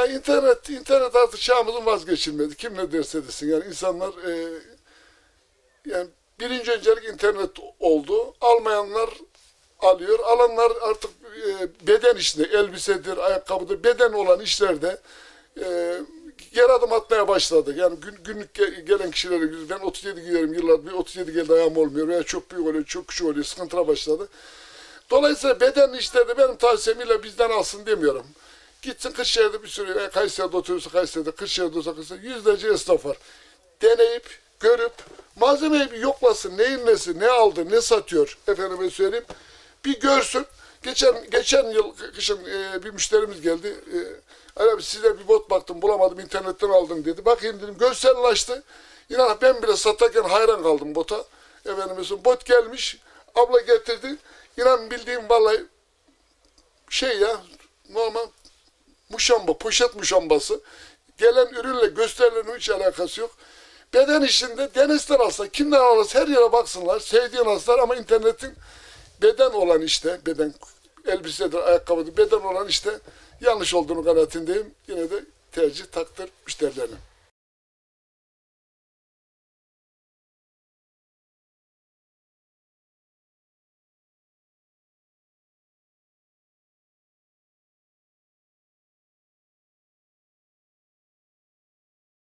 Ya internet, internet artık çağımızın vazgeçilmezi. Kim ne derse desin. Yani insanlar e, yani birinci öncelik internet oldu. Almayanlar alıyor. Alanlar artık e, beden işinde, elbisedir, ayakkabıdır, beden olan işlerde e, geri adım atmaya başladı. Yani gün, günlük ge- gelen kişilere ben 37 giyerim yıllar bir 37 geldi ayağım olmuyor veya çok büyük oluyor, çok küçük oluyor, sıkıntılar başladı. Dolayısıyla beden işleri benim tavsiyemle bizden alsın demiyorum. Gitsin Kırşehir'de bir sürü, e, Kayseri'de oturuyorsa Kayseri'de, Kırşehir'de olsa Kırşehir'de yüzlerce esnaf var. Deneyip, görüp, malzemeyi bir yoklasın, neyin nesi, ne aldı, ne satıyor, efendime söyleyeyim. Bir görsün. Geçen geçen yıl kışın e, bir müşterimiz geldi. E, abi size bir bot baktım bulamadım internetten aldım dedi. Bakayım dedim görsellaştı. İnan ben bile satarken hayran kaldım bota. Efendim mesela bot gelmiş. Abla getirdi. İnan bildiğim vallahi şey ya normal muşamba, poşet muşambası. Gelen ürünle gösterilenin hiç alakası yok. Beden işinde denizden alsa, kimden alırsa her yere baksınlar. Sevdiğin alsınlar ama internetin beden olan işte, beden elbisedir, ayakkabıdır, beden olan işte yanlış olduğunu kanaatindeyim. Yine de tercih takdir müşterilerine.